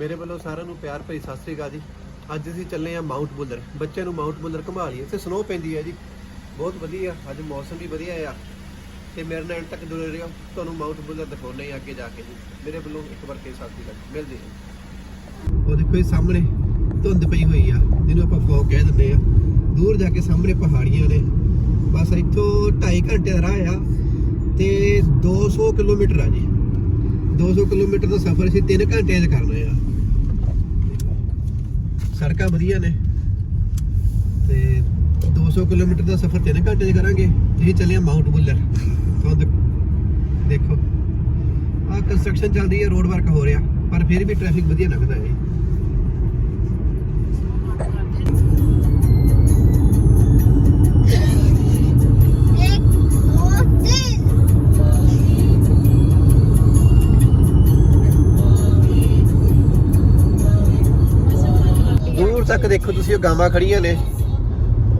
ਮੇਰੇ ਵੱਲੋਂ ਸਾਰਿਆਂ ਨੂੰ ਪਿਆਰ ਭਰੀ ਸਤਿ ਸ੍ਰੀ ਅਕਾਲ ਜੀ। ਅੱਜ ਅਸੀਂ ਚੱਲੇ ਆ ਮਾਊਂਟ ਬੁੱਲਰ। ਬੱਚਿਆਂ ਨੂੰ ਮਾਊਂਟ ਬੁੱਲਰ ਘੁਮਾ ਲਈਏ। ਇੱਥੇ ਸਨੋ ਪੈਂਦੀ ਹੈ ਜੀ। ਬਹੁਤ ਵਧੀਆ। ਅੱਜ ਮੌਸਮ ਵੀ ਵਧੀਆ ਆ। ਤੇ ਮੇਰੇ ਨਾਲ ਤੱਕ ਜੁੜੇ ਰਹੋ। ਤੁਹਾਨੂੰ ਮਾਊਂਟ ਬੁੱਲਰ ਦਿਖਾਉਣੇ ਆ ਅੱਗੇ ਜਾ ਕੇ ਜੀ। ਮੇਰੇ ਵੱਲੋਂ ਇੱਕ ਵਾਰ ਕੇ ਸਤਿ ਸ੍ਰੀ ਅਕਾਲ। ਮਿਲਦੇ ਹਾਂ। ਉਹ ਦੇਖੋ ਇਹ ਸਾਹਮਣੇ ਧੁੰਦ ਪਈ ਹੋਈ ਆ। ਜਿਹਨੂੰ ਆਪਾਂ ਫੌਗ ਕਹਿ ਦਿੰਦੇ ਆ ਦੂਰ ਜਾ ਕੇ ਸਾਹਮਣੇ ਪਹਾੜੀਆਂ ਨੇ। ਬਸ ਇੱਥੋਂ 2.5 ਘੰਟੇ ਦਾ ਰਾਹ ਆ। ਤੇ 200 ਕਿਲੋਮੀਟਰ ਆ ਜੀ। 200 ਕਿਲੋਮੀਟਰ ਦਾ ਸਫ਼ਰ ਅਸੀਂ 3 ਘੰਟਿਆਂ 'ਚ ਕਰਨਾ ਆ। ਸੜਕਾਂ ਵਧੀਆ ਨੇ। ਤੇ 200 ਕਿਲੋਮੀਟਰ ਦਾ ਸਫ਼ਰ 3 ਘੰਟੇ 'ਚ ਕਰਾਂਗੇ। ਅਸੀਂ ਚੱਲੇ ਆ ਮਾਊਂਟ ਬੁੱਲਰ ਤੁਹਾਨੂੰ ਦੇਖੋ ਆ ਕੰਸਟਰਕਸ਼ਨ ਚੱਲਦੀ ਹੈ ਰੋਡ ਵਰਕ ਹੋ ਰਿਹਾ। ਪਰ ਫਿਰ ਵੀ ਟ੍ਰੈਫਿਕ ਵਧੀਆ ਲੱਗਦਾ ਹੈ। ਦੇਖੋ ਤੁਸੀਂ, ਉਹ ਗਾਵਾਂ ਖੜੀਆਂ ਨੇ।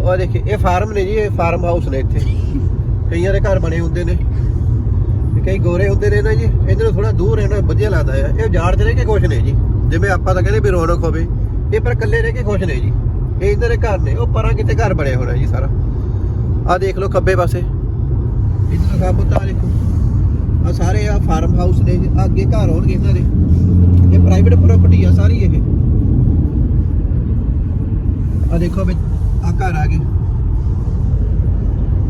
ਉਹ ਦੇਖੇ, ਇਹ ਫਾਰਮ ਨੇ ਜੀ, ਇਹ ਫਾਰਮ ਹਾਊਸ ਨੇ ਇੱਥੇ। ਕਈਆਂ ਦੇ ਘਰ ਬਣੇ ਹੁੰਦੇ ਨੇ। ਤੇ ਕਈ ਗੋਰੇ ਹੁੰਦੇ ਨੇ ਨਾ ਜੀ। ਇਹਨਾਂ ਨੂੰ ਥੋੜਾ ਦੂਰ ਰਹਿਣਾ ਵਧੀਆ ਲੱਗਦਾ ਆ। ਇਹ ਜਾੜ ਚ ਰਹਿ ਕੇ ਖੁਸ਼ ਨੇ ਜੀ। ਜਿਵੇਂ ਆਪਾਂ ਤਾਂ ਕਹਿੰਦੇ ਵੀ ਰੌਣਕ ਹੋਵੇ, ਇਹ ਪਰ ਇਕੱਲੇ ਰਹਿ ਕੇ ਖੁਸ਼ ਨੇ ਜੀ। ਇਹ ਇਹਨਾਂ ਦੇ ਘਰ ਨੇ। ਉਹ ਪਰਾਂ ਕਿਤੇ ਘਰ ਬਣੇ ਹੋਣਾ ਜੀ ਸਾਰਾ। ਆਹ ਦੇਖ ਲਓ ਖੱਬੇ ਪਾਸੇ। ਇਧਰ ਸਭ ਪੁੱਤਾ ਦੇਖੋ। ਆ ਸਾਰੇ ਆ ਫਾਰਮ ਹਾਊਸ ਨੇ ਜੀ। ਅੱਗੇ ਘਰ ਹੋਣਗੇ ਇਹਨਾਂ ਦੇ। ਇਹ ਪ੍ਰਾਈਵੇਟ ਪ੍ਰਾਪਰਟੀ ਆ ਸਾਰੀ ਇਹ। ਆ ਦੇਖੋ ਵੀ ਆ ਘਰ ਆ ਗਏ।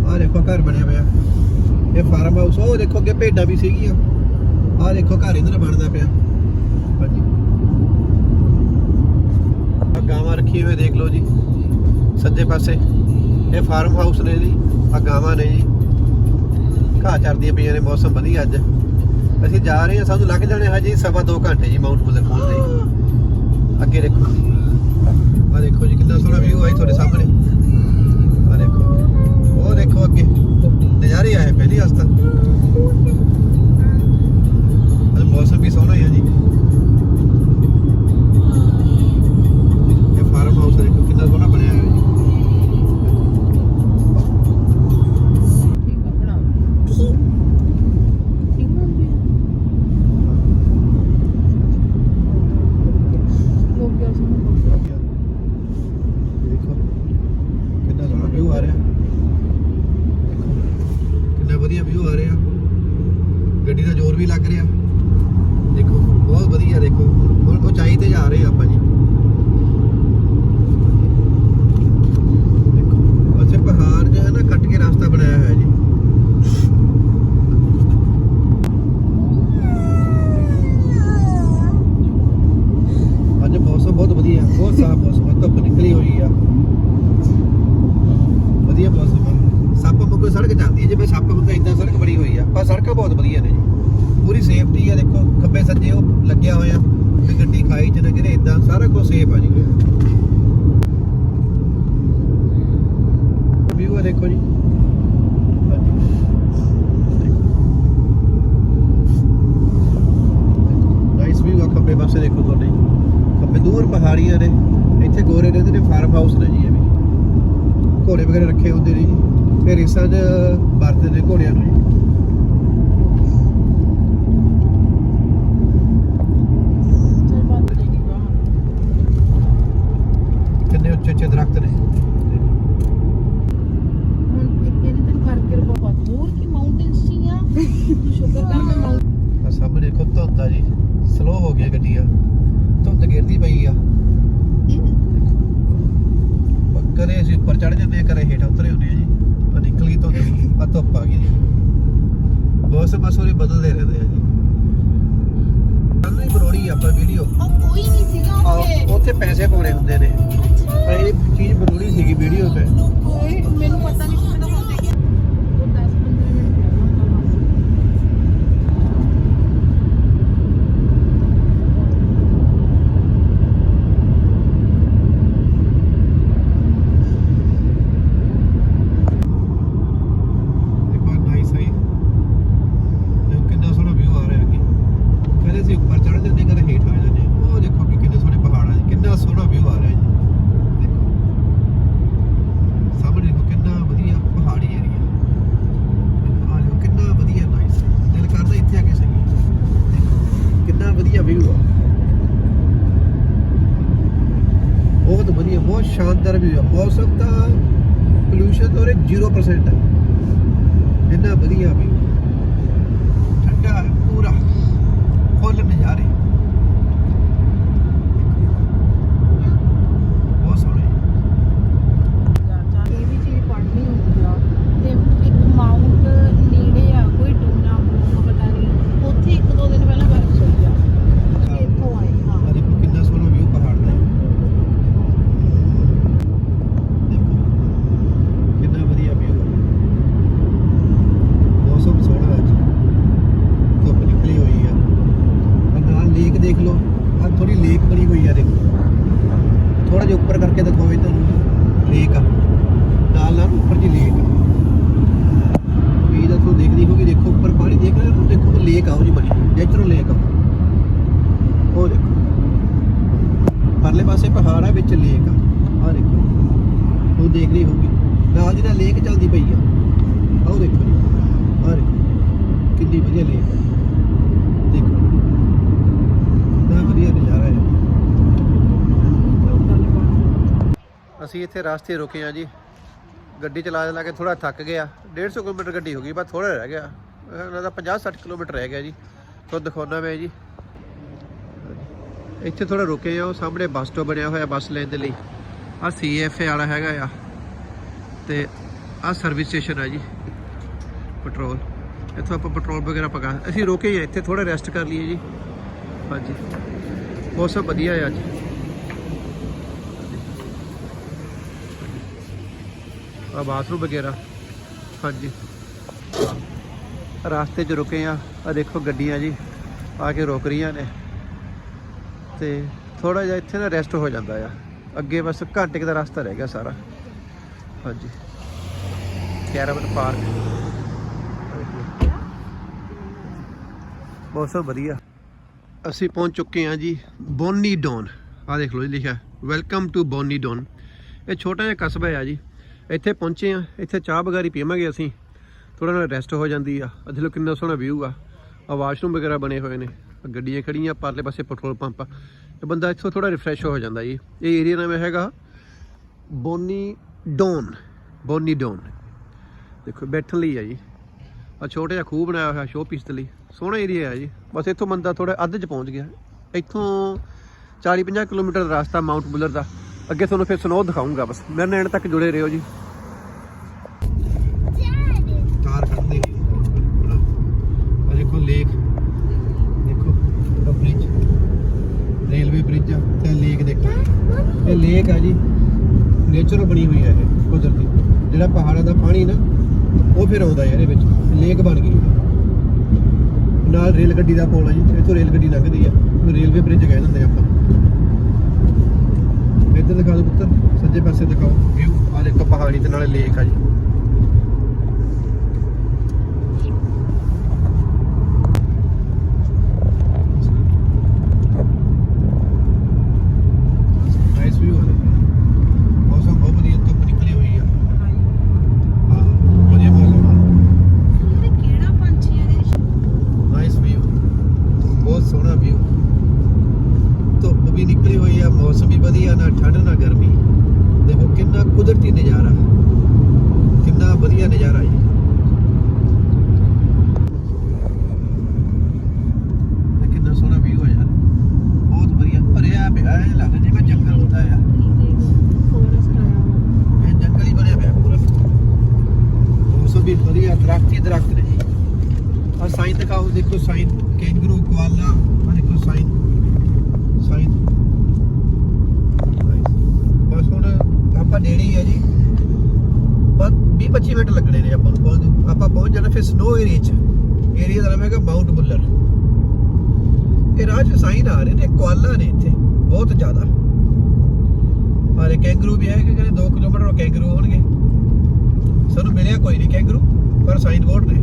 ਆ ਦੇਖੋ ਘਰ ਬਣਿਆ ਪਿਆ ਇਹ ਫਾਰਮ ਹਾਊਸ ਉਹ ਦੇਖੋ ਅੱਗੇ ਭੇਡਾਂ ਵੀ ਸੀਗੀਆਂ। ਆ ਦੇਖੋ ਘਰ ਇਹਨਾਂ ਦਾ ਬਣਦਾ ਪਿਆ। ਹਾਂਜੀ। ਆ ਗਾਵਾਂ ਰੱਖੀ ਹੋਏ ਦੇਖ ਲਓ ਜੀ। ਸੱਜੇ ਪਾਸੇ। ਇਹ ਫਾਰਮ ਹਾਊਸ ਨੇ ਜੀ। ਆ ਗਾਵਾਂ ਨੇ ਜੀ। ਘਾਹ ਚਰਦੀਆਂ ਪਈਆਂ ਨੇ, ਮੌਸਮ ਵਧੀਆ ਅੱਜ। ਅਸੀਂ ਜਾ ਰਹੇ ਹਾਂ, ਸਾਨੂੰ ਲੱਗ ਜਾਣੇ ਹਜੇ ਸਵਾ 2 ਘੰਟੇ ਜੀ ਮਾਊਂਟ ਬੁੱਲਰ ਪਹੁੰਚਦੇ ਅੱਗੇ ਦੇਖੋ। ਆ ਦੇਖੋ ਜੀ, ਕਿੰਨਾ ਸੋਹਣਾ ਵਿਊ ਆਈ ਤੁਹਾਡੇ ਸਾਹਮਣੇ। ਆ ਦੇਖੋ, ਉਹ ਦੇਖੋ ਅੱਗੇ, ਨਜ਼ਾਰੇ ਆਏ ਪਹਿਲੀ ਹਸਤਾ। ਅੱਜ ਮੌਸਮ ਵੀ ਸੋਹਣਾ ਹੀ ਆ ਜੀ। ਬਹੁਤ ਵਧੀਆ ਦੇਖੋ ਹੁਣ ਉਚਾਈ ਤੇ ਜਾ ਰਹੇ ਆਪਾਂ ਜੀ। ਦੇਖੋ ਅੱਛੇ ਪਹਾੜ ਜੋ ਹੈ ਨਾ ਕੱਟ ਕੇ ਰਸਤਾ ਬਣਾਇਆ ਹੋਇਆ ਜੀ। ਅੱਜ ਮੌਸਮ ਬਹੁਤ ਵਧੀਆ, ਬਹੁਤ ਸਾਫ਼ ਮੌਸਮ ਧੁੱਪ ਨਿਕਲੀ ਹੋਈ ਆ। ਵਧੀਆ ਮੌਸਮ ਆ। ਸੱਪ ਵਾਂਗੂ ਸੜਕ ਜਾਂਦੀ ਹੈ ਜਿਵੇਂ ਸੱਪ ਵਾਂਗੂ ਇਦਾਂ ਸੜਕ ਬਣੀ ਹੋਈ ਆ, ਪਰ ਸੜਕਾਂ ਬਹੁਤ ਵਧੀਆ ਨੇ ਜੀ। ਪੂਰੀ ਸੇਫਟੀ ਆ, ਦੇਖੋ, ਖੱਬੇ ਸੱਜੇ ਉਹ ਲੱਗਿਆ ਹੋਇਆ ਤੇ ਗੱਡੀ ਖਾਈ ਚ ਨਾ ਗਿਰੇ ਇਦਾਂ ਸਾਰਾ ਕੁਝ ਸੇਫ ਆ ਜੀ। ਵਿਊ ਆ ਦੇਖੋ ਜੀ। ਨਾਈਸ ਵਿਊ ਆ ਖੱਬੇ ਪਾਸੇ, ਦੇਖੋ ਤੁਹਾਡੇ। ਖੱਬੇ ਦੂਰ ਪਹਾੜੀਆਂ ਨੇ ਇੱਥੇ ਗੋਰੇ ਰਹਿੰਦੇ ਨੇ ਫਾਰਮ ਹਾਊਸ ਨੇ ਜੀ ਇਹ ਵੀ। ਘੋੜੇ ਵਗੈਰਾ ਰੱਖੇ ਹੁੰਦੇ ਨੇ ਜੀ। ਫਿਰ ਰੇਸਾਂ 'ਚ ਵਰਤਦੇ ਨੇ ਘੋੜਿਆਂ ਨੂੰ ਜੀ। ਉੱਚੇ ਦਰਖਤ ਨੇ। ਆ? ਸਾਹਮਣੇ ਦੇਖੋ ਧੁੰਦ ਆ ਜੀ। ਸਲੋ ਹੋ ਗਿਆ ਗੱਡੀਆਂ ਧੁੰਦ ਗਿਰਦੀ ਪਈ ਆ। ਕਰੇ ਅਸੀਂ ਉੱਪਰ ਚੜ ਜਾਂਦੇ ਆ ਕਰੇ ਹੇਠ ਉਤਰੇ ਹੁੰਦੇ ਆ ਜੀ। ਆ ਨਿਕਲ ਗਈ ਧੁੰਦ ਆ ਧੁੱਪ ਆ ਗਈ ਜੀ। ਬਸ ਬਸ ਉਹਨੇ ਬਦਲਦੇ ਰਹਿੰਦੇ ਆ ਜੀ। ਆਪਾਂ ਵੀਡੀਓ ਉੱਥੇ। ਪੈਸੇ ਪਾਉਣੇ ਹੁੰਦੇ ਨੇ। ਇਹ ਚੀਜ਼ ਬਰੋੜੀ ਸੀਗੀ ਵੀਡੀਓ ਤੇ। ਮੈਨੂੰ ਪਤਾ ਨਹੀਂ ਕਿਹਦਾ ਹੁੰਦੇ ਕਿ ਉਹ 10 15 ਮਿੰਟ ਦੇਖੋ ਨਾਈਸ ਹੈ ਦੇਖੋ ਕਿੰਨਾ ਸੋਹਣਾ ਵਿਊ ਆ ਰਿਹਾ ਅੱਗੇ ਕਹਿੰਦੇ ਸੀ ਉੱਪਰ ਚੜ ਜਾਂਦੇ ਕਦੇ ਹੇਠ ਆ ਜਾਂਦੇ ਉਹ ਦੇਖੋ ਕਿ ਕਿੰਨੇ ਸੋਹਣੇ ਪਹਾੜ ਆ ਜੀ ਕਿੰਨਾ ਸੋਹਣਾ ਵਿਊ ਆ ਰਿਹਾ ਜੀ ਦੇਖੋ ਬਹੁਤ ਸ਼ਾਨਦਾਰ ਵੀ ਆ। ਮੌਸਮ ਤਾਂ ਪੋਲੂਸ਼ਨ ਤੋਂ 0% ਹੈ ਇੰਨਾ ਵਧੀਆ ਵੀ। ਠੰਡਾ ਹੈ, ਪੂਰਾ, ਫੁੱਲ ਨਜ਼ਾਰੇ ਬਹੁਤ ਸੋਹਣੇ ਇਹ ਵੀ ਚੀਜ਼ ਪੜ੍ਹਨੀ ਹੁੰਦੀ ਆ ਤੇ ਇੱਕ ਮਾਊਂਟ ਨੇੜੇ ਆ ਕੋਈ ਡੂਨਾ ਮੂਨ ਪਤਾ ਨਹੀਂ ਉੱਥੇ ਇੱਕ ਦੋ ਦਿਨ ਪਹਿਲਾਂ ਬਰਫ਼ ਹੋਈ ਆ ਅਸੀਂ ਇੱਥੋਂ ਆਏ ਹਾਂ ਆ ਦੇਖੋ ਕਿੰਨਾ ਸੋਹਣਾ ਵਿਊ ਪਹਾੜ ਦਾ ਹੈ। ਦੇਖੋ ਕਿੰਨਾ ਵਧੀਆ ਵਿਊ ਹੈ ਮੌਸਮ ਸੋਹਣਾ ਅੱਜ ਧੁੱਪ ਨਿਕਲੀ ਹੋਈ ਆ ਆ ਨਾਲ ਲੇਕ ਦੇਖ ਲਓ ਆ ਥੋੜੀ ਲੇਕ ਬਣੀ ਹੋਈ ਆ ਦੇਖੋ ਥੋੜਾ ਜਿਹਾ ਉੱਪਰ ਕਰਕੇ ਦਿਖਾਓ ਇਹ ਤੁਹਾਨੂੰ ਲੇਕ ਆ ਨਾਲ ਨਾਲ ਉੱਪਰ ਜੀ ਲੇਕ ਆ ਇਹ ਤਾਂ ਤੁਸੀਂ ਦੇਖਦੀ ਹੋਗੀ ਦੇਖੋ ਉੱਪਰ ਪਾਣੀ ਦੇਖ ਰਹੇ ਹੋ ਦੇਖੋ ਲੇਕ ਆ ਉਹ ਜੀ ਬਣੀ ਨੇਚਰਲ ਲੇਕ ਆ ਉਹ ਦੇਖੋ ਪਰਲੇ ਪਾਸੇ ਪਹਾੜ ਆ ਵਿੱਚ ਲੇਕ ਆ ਆ ਦੇਖੋ ਉਹ ਦੇਖ ਰਹੀ ਹੋਊਗੀ ਨਾਲ ਦੀ ਨਾਲ ਲੇਕ ਚੱਲਦੀ ਪਈ ਆ ਆਹ ਦੇਖੋ ਜੀ ਆ ਦੇਖੋ ਕਿੰਨੀ ਵਧੀਆ ਲੇਕ ਆ ਦੇਖੋ ਨਾ ਵਧੀਆ ਨਜ਼ਾਰਾ ਹੈ ਅਸੀਂ ਇੱਥੇ ਰਾਸਤੇ ਰੁਕੇ ਆ ਜੀ। ਗੱਡੀ ਚਲਾ ਚਲਾ ਕੇ ਥੋੜਾ ਥੱਕ ਗਿਆ 150 ਕਿਲੋਮੀਟਰ ਗੱਡੀ ਹੋ ਗਈ, ਬਸ ਥੋੜਾ ਰਹਿ ਗਿਆ। ਉਹਨਾਂ ਦਾ 50 60 ਕਿਲੋਮੀਟਰ ਰਹਿ ਗਿਆ ਜੀ। ਤੁਹਾਨੂੰ ਦਿਖਾਉਣਾ ਮੈਂ ਜੀ। ਇੱਥੇ ਥੋੜਾ ਰੁਕੇ ਆ ਉਹ ਸਾਹਮਣੇ ਬੱਸ ਸਟਾਪ ਬਣਿਆ ਹੋਇਆ ਬੱਸ ਲੈਣ ਦੇ ਲਈ। ਆ ਸੀਐਫਏ ਵਾਲਾ ਹੈਗਾ ਆ। ਤੇ ਆ ਸਰਵਿਸ ਸਟੇਸ਼ਨ ਆ ਜੀ। ਪੈਟਰੋਲ ਇੱਥੋਂ ਆਪਾਂ ਪੈਟਰੋਲ ਵਗੈਰਾ ਪਕਾ ਅਸੀਂ ਰੁਕੇ ਆ, ਇੱਥੇ ਥੋੜਾ ਰੈਸਟ ਕਰ ਲਈਏ ਜੀ। ਹਾਂਜੀ। ਮੌਸਮ ਵਧੀਆ ਆ ਅੱਜ। ਆ ਬਾਥਰੂਮ ਵਗੈਰਾ। ਹਾਂਜੀ। ਰਾਸਤੇ 'ਚ ਰੁਕੇ ਆ। ਆ ਦੇਖੋ ਗੱਡੀਆਂ ਜੀ, ਆ ਕੇ ਰੁਕ ਰਹੀਆਂ ਨੇ। ਤੇ ਥੋੜਾ ਜਿਹਾ ਇੱਥੇ ਨਾ ਰੈਸਟ ਹੋ ਜਾਂਦਾ ਆ। ਅੱਗੇ ਬਸ ਘੰਟੇ ਕੁ ਦਾ ਰਸਤਾ ਰਹਿ ਗਿਆ ਸਾਰਾ। ਹਾਂਜੀ। Caravan park. ਮੌਸਮ ਵਧੀਆ। ਅਸੀਂ ਪਹੁੰਚ ਚੁੱਕੇ ਹਾਂ ਜੀ ਬੋਨੀ ਡੌਨ। ਆ ਦੇਖ ਲਓ ਜੀ ਲਿਖਿਆ। Welcome to Bonnie Doon. ਇਹ ਛੋਟਾ ਜਿਹਾ ਕਸਬਾ ਹੈ ਜੀ। ਇੱਥੇ ਪਹੁੰਚੇ ਆ, ਇੱਥੇ ਚਾਹ ਵਗਾਰੀ ਪੀਵਾਂਗੇ ਅਸੀਂ। ਥੋੜਾ ਨਾਲ ਰੈਸਟ ਹੋ ਜਾਂਦੀ ਆ। ਅੱਜ ਦੇਖ ਲਓ ਕਿੰਨਾ ਸੋਹਣਾ ਵਿਊ ਆ। ਆ ਵਾਸ਼ਰੂਮ ਵਗੈਰਾ ਬਣੇ ਹੋਏ ਨੇ। ਗੱਡੀਆਂ ਖੜੀਆਂ, ਪਰਲੇ ਪਾਸੇ ਪੈਟਰੋਲ ਪੰਪ ਆ। ਤੇ ਬੰਦਾ ਇੱਥੋਂ ਥੋੜਾ ਰਿਫਰੈਸ਼ ਹੋ ਜਾਂਦਾ ਜੀ। ਇਹ ਏਰੀਆ ਨਾਮ ਹੈਗਾ ਬੋਨੀ ਡੋਨ। ਬੋਨੀ ਡੋਨ। ਦੇਖੋ, ਬੈਠਣ ਲਈ ਆ ਜੀ। ਆ ਛੋਟਾ ਜਿਹਾ ਖੂਹ ਬਣਾਇਆ ਹੋਇਆ ਸ਼ੋਅ ਪੀਸ ਦੇ ਲਈ। ਸੋਹਣਾ ਏਰੀਆ ਆ ਜੀ। ਬਸ ਇੱਥੋਂ ਬੰਦਾ ਥੋੜਾ ਅੱਧ ਚ ਪਹੁੰਚ ਗਿਆ। ਇੱਥੋਂ 40 50 ਕਿਲੋਮੀਟਰ ਦਾ ਰਸਤਾ ਮਾਊਂਟ ਬੁਲਰ ਦਾ। ਅੱਗੇ ਤੁਹਾਨੂੰ ਫਿਰ ਸਨੋ ਦਿਖਾਉਂਗਾ ਬਸ। ਮੇਰੇ ਨਾਲ ਤੱਕ ਜੁੜੇ ਰਹੋ ਜੀ ਕਾਰ ਖੜਦੇ ਆ ਦੇਖੋ ਲੇਕ ਦੇਖੋ ਉਹਦਾ ਬ੍ਰਿਜ ਰੇਲਵੇ ਬ੍ਰਿਜ ਆ ਤੇ ਲੇਕ ਦੇਖੋ ਇਹ ਲੇਕ ਆ ਜੀ ਨੇਚਰਲ ਬਣੀ ਹੋਈ ਹੈ ਇਹ ਕੁਦਰਤੀ ਜਿਹੜਾ ਪਹਾੜਾਂ ਦਾ ਪਾਣੀ ਨਾ, ਉਹ ਫਿਰ ਆਉਂਦਾ ਹੈ ਇਹਦੇ ਵਿੱਚ, ਲੇਕ ਬਣ ਗਈ। ਨਾਲ ਰੇਲ ਗੱਡੀ ਦਾ ਪੁਲ ਆ ਜੀ, ਇੱਥੋਂ ਰੇਲ ਗੱਡੀ ਲੰਘਦੀ ਆ, ਉਹਨੂੰ ਰੇਲਵੇ ਬ੍ਰਿਜ ਕਹਿ ਦਿੰਦੇ ਆਪਾਂ। ਇੱਧਰ ਦਿਖਾ ਦਿਓ ਪੁੱਤਰ, ਸੱਜੇ ਪਾਸੇ ਦਿਖਾਓ ਵਿਊ ਆ ਦੇਖੋ ਪਹਾੜੀ ਤੇ ਨਾਲੇ ਲੇਕ ਆ ਜੀ ਨਾਈਸ ਵਿਊ ਆ ਦੇਖੋ ਮੌਸਮ ਬਹੁਤ ਵਧੀਆ ਧੁੱਪ ਨਿਕਲੀ ਹੋਈ ਆ ਹਾਂ ਵਧੀਆ ਮੌਸਮ ਆ ਕਿਹੜਾ ਪੰਛੀ ਆ ਜੀ ਨਾਈਸ ਵਿਊ ਬਹੁਤ ਸੋਹਣਾ ਵਿਊ ਧੁੱਪ ਵੀ ਨਿਕਲੀ ਹੋਈ ਆ ਮੌਸਮ ਵੀ ਵਧੀਆ ਨਾ ਠੰਡ ਨਾ ਗਰਮੀ ਦੇਖੋ ਕਿੰਨਾ ਕੁਦਰਤੀ ਨਜ਼ਾਰਾ ਕਿੰਨਾ ਵਧੀਆ ਨਜ਼ਾਰਾ ਜੀ ਇਹ ਕਿੰਨਾ ਸੋਹਣਾ ਵਿਊ ਆ ਯਾਰ ਬਹੁਤ ਵਧੀਆ ਭਰਿਆ ਪਿਆ ਹੈ ਲੱਗ ਜਿਵੇਂ ਜੰਗਲ ਹੁੰਦਾ ਆ ਫੋਰੈਸਟ ਆਇਆ ਇਹ ਜੰਗਲ ਹੀ ਬਣਿਆ ਪਿਆ ਪੂਰਾ ਮੌਸਮ ਵੀ ਵਧੀਆ ਦਰਖਤ ਹੀ ਦਰਖਤ ਨੇ ਜੀ ਆ ਸਾਈਨ ਦਿਖਾਓ ਦੇਖੋ ਸਾਈਨ ਕੈਂਗਰੂ ਕੋਆਲਾ ਆ ਦੇਖੋ ਸਾਈਨ ਸਾਈਨ ਬਸ ਹੁਣ ਆਪਾਂ ਨੇੜੇ ਹੀ ਆ ਜੀ ਬਸ 20 25 ਮਿੰਟ ਲੱਗਣੇ ਨੇ ਆਪਾਂ ਨੂੰ ਪਹੁੰਚ ਨੂੰ। ਆਪਾਂ ਪਹੁੰਚ ਜਾਣਾ ਫਿਰ ਸਨੋ ਏਰੀਆ ਚ ਏਰੀਆ ਦਾ ਨਾਮ ਹੈਗਾ ਮਾਊਂਟ ਬੁੱਲਰ ਇਹ ਰਾਹ 'ਚ ਸਾਈਨ ਆ ਰਹੇ ਨੇ ਕੋਆਲਾ ਨੇ ਇੱਥੇ, ਬਹੁਤ ਜ਼ਿਆਦਾ। ਹਾਲੇ ਕੈਂਗਰੂ ਵੀ ਹੈ ਕਿ ਕਹਿੰਦੇ 2 ਕਿਲੋਮੀਟਰ ਕੈਂਗਰੂ ਹੋਣਗੇ। ਸਾਨੂੰ ਮਿਲਿਆ ਕੋਈ ਨਹੀਂ ਕੈਂਗਰੂ, ਪਰ ਸਾਈਨ ਬੋਰਡ ਨੇ।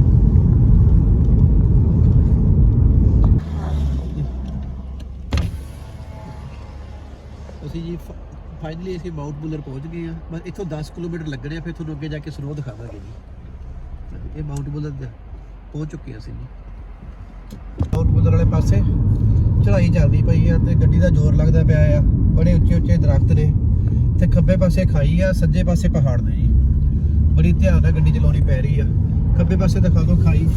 ਅਸੀਂ ਜੀ ਫਾਈਨਲੀ ਅਸੀਂ ਮਾਊਂਟ ਬੁੱਲਰ ਪਹੁੰਚ ਗਏ ਆ ਬਸ ਇੱਥੋਂ 10 ਕਿਲੋਮੀਟਰ ਲੱਗਣੇ ਆ, ਫਿਰ ਤੁਹਾਨੂੰ ਅੱਗੇ ਜਾ ਕੇ ਸਨੋ ਦਿਖਾਵਾਂਗੇ ਜੀ। ਇਹ ਮਾਊਂਟ ਬੁੱਲਰ ਪਹੁੰਚ ਚੁੱਕੇ ਅਸੀਂ ਜੀ। ਮਾਊਂਟ ਵਾਲੇ ਪਾਸੇ। ਚੜਾਈ ਚੱਲਦੀ ਪਈ ਆ ਤੇ ਗੱਡੀ ਦਾ ਜ਼ੋਰ ਲੱਗਦਾ ਪਿਆ ਆ। ਬੜੇ ਉੱਚੇ ਉੱਚੇ ਦਰਖਤ ਨੇ। ਤੇ ਖੱਬੇ ਪਾਸੇ ਖਾਈ ਆ, ਸੱਜੇ ਪਾਸੇ ਪਹਾੜ ਨੇ ਜੀ। ਬੜੀ ਧਿਆਨ ਨਾਲ ਗੱਡੀ ਚਲਾਉਣੀ ਪੈ ਰਹੀ ਆ। ਖੱਬੇ ਪਾਸੇ ਦਿਖਾ ਦਿਓ ਖਾਈ।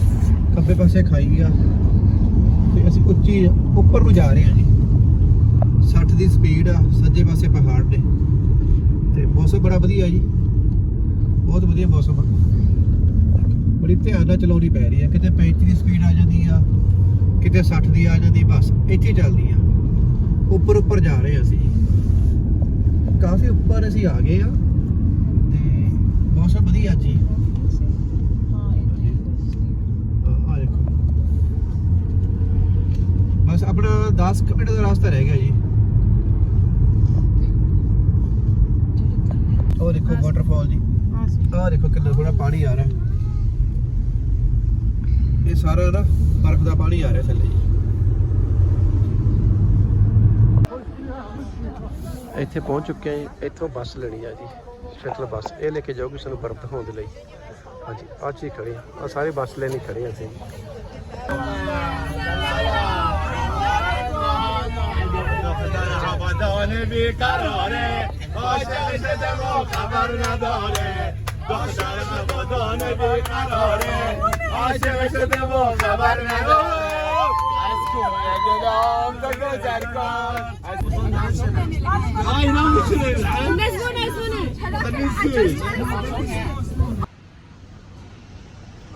ਖੱਬੇ ਪਾਸੇ ਖਾਈ ਆ। ਤੇ ਅਸੀਂ ਉੱਚੀ ਉੱਪਰ ਨੂੰ ਜਾ ਰਹੇ ਹਾਂ ਜੀ। 60 ਦੀ ਸਪੀਡ ਆ, ਸੱਜੇ ਪਾਸੇ ਪਹਾੜ ਨੇ। ਤੇ ਮੌਸਮ ਬੜਾ ਵਧੀਆ ਜੀ। ਬਹੁਤ ਵਧੀਆ ਮੌਸਮ ਆ। ਬੜੀ ਧਿਆਨ ਨਾਲ ਚਲਾਉਣੀ ਪੈ ਰਹੀ ਆ। ਕਿਤੇ 35 ਦੀ ਸਪੀਡ ਆ ਜਾਂਦੀ ਆ। ਕਿਤੇ 60 ਦੀ ਆ ਜਾਂਦੀ ਬਸ ਇੱਥੇ ਚੱਲਦੀ ਆ। ਉੱਪਰ ਉੱਪਰ ਜਾ ਰਹੇ ਅਸੀਂ। ਕਾਫੀ ਉੱਪਰ ਅਸੀਂ ਆ ਗਏ ਆ ਤੇ ਮੌਸਮ ਵਧੀਆ ਜੀ। ਆ ਆ ਬਸ ਆਪਣਾ 10 ਕੁ ਮਿੰਟ ਦਾ ਰਸਤਾ ਰਹਿ ਗਿਆ ਜੀ। ਉਹ ਦੇਖੋ ਵਾਟਰਫਾਲ ਜੀ। ਆਹ ਦੇਖੋ ਕਿੰਨਾ ਥੋੜਾ ਪਾਣੀ ਆ ਰਿਹਾ। ਇਹ ਸਾਰਾ ਨਾ ਬਰਫ਼ ਦਾ ਪਾਣੀ ਆ ਰਿਹਾ ਥੱਲੇ ਇੱਥੇ ਪਹੁੰਚ ਚੁੱਕੇ ਆ ਜੀ ਇੱਥੋਂ ਬੱਸ ਲੈਣੀ ਆ ਜੀ ਸ਼ਟਲ ਬੱਸ। ਇਹ ਲੈ ਕੇ ਜਾਊਗੀ ਸਾਨੂੰ ਬਰਫ਼ ਦਿਖਾਉਣ ਦੇ ਲਈ। ਹਾਂਜੀ ਆ ਚੀ ਖੜੇ ਆ ਸਾਰੇ ਬੱਸ ਲੈਣੀ ਖੜੇ ਅਸੀਂ ਇੱਥੇ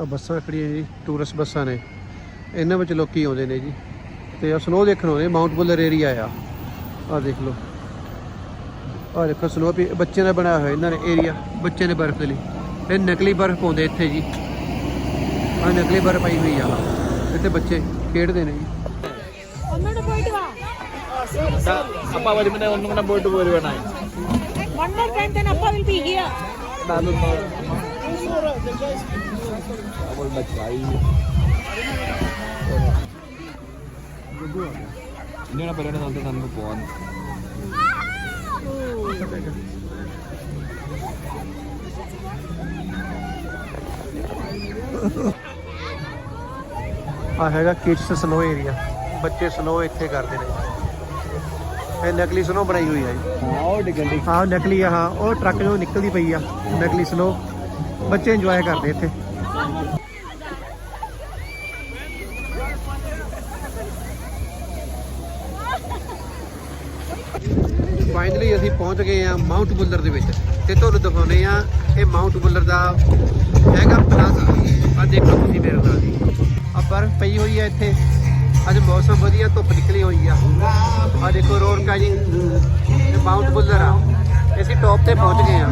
ਆ ਬੱਸਾਂ ਖੜੀਆਂ ਜੀ ਟੂਰਿਸਟ ਬੱਸਾਂ ਨੇ। ਇਹਨਾਂ ਵਿੱਚ ਲੋਕੀ ਆਉਂਦੇ ਨੇ ਜੀ। ਤੇ ਆ ਸਨੋ ਦੇਖਣ ਆਉਂਦੇ ਮਾਉਂਟ ਬੁਲਰ ਏਰੀਆ ਆ। ਆ ਦੇਖ ਲਓ। ਆ ਦੇਖੋ ਸਨੋ ਵੀ ਬੱਚਿਆਂ ਦਾ ਬਣਾਇਆ ਹੋਇਆ ਇਹਨਾਂ ਨੇ ਏਰੀਆ ਬੱਚਿਆਂ ਦੇ ਬਰਫ਼ ਦੇ ਲਈ ਇਹ ਨਕਲੀ ਬਰਫ਼ ਪਾਉਂਦੇ ਇੱਥੇ ਜੀ ਆ ਨਕਲੀ ਬਰਫ਼ ਪਾਈ ਹੋਈ ਆ ਇੱਥੇ ਬੱਚੇ ਖੇਡਦੇ ਨੇ ਜੀ ഒന്നോട് പോയിട്ട് വാ അപ്പ വരുമ്പോ ഒന്നും കൂടെ പോയിട്ട് പോരുവാണേ വൺ മോർ ടൈം തന്നെ അപ്പ വിൽ ബി ഹിയർ ഇങ്ങനെ പരിപാടി നമുക്ക് നമുക്ക് പോവാൻ ਆ ਹੈਗਾ ਕਿਡਸ ਸਨੋ ਏਰੀਆ। ਬੱਚੇ ਸਨੋ ਇੱਥੇ ਕਰਦੇ ਨੇ। ਇਹ ਨਕਲੀ ਸਨੋ ਬਣਾਈ ਹੋਈ ਆ ਜੀ। ਉਹ ਡਿੱਗਣ ਹਾਂ ਨਕਲੀ ਆ ਹਾਂ ਉਹ ਟਰੱਕ ਜੋ ਨਿਕਲਦੀ ਪਈ ਆ ਨਕਲੀ ਸਨੋ। ਬੱਚੇ ਇੰਜੋਏ ਕਰਦੇ ਇੱਥੇ। ਫਾਈਨਲੀ ਅਸੀਂ ਪਹੁੰਚ ਗਏ ਆ ਮਾਊਂਟ ਬੁੱਲਰ ਦੇ ਵਿੱਚ ਤੇ ਤੁਹਾਨੂੰ ਦਿਖਾਉਨੇ ਆ ਇਹ ਮਾਊਂਟ ਬੁੱਲਰ ਦਾ ਹੈਗਾ ਪਲਾਜ਼ਾ। ਆ ਦੇਖੋ ਤੁਸੀਂ ਮੇਰੇ ਨਾਲ ਜੀ। ਆ ਬਰਫ਼ ਪਈ ਹੋਈ ਆ ਇੱਥੇ। ਅੱਜ ਮੌਸਮ ਵਧੀਆ, ਧੁੱਪ ਨਿਕਲੀ ਹੋਈ ਆ। ਆ ਦੇਖੋ ਰੌਣਕਾਂ ਜੀ ਇਹ ਮਾਊਂਟ ਬੁੱਲਰ ਆ। ਅਸੀਂ ਟੌਪ ਤੇ ਪਹੁੰਚ ਗਏ ਆ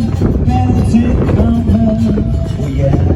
Magic number, oh yeah.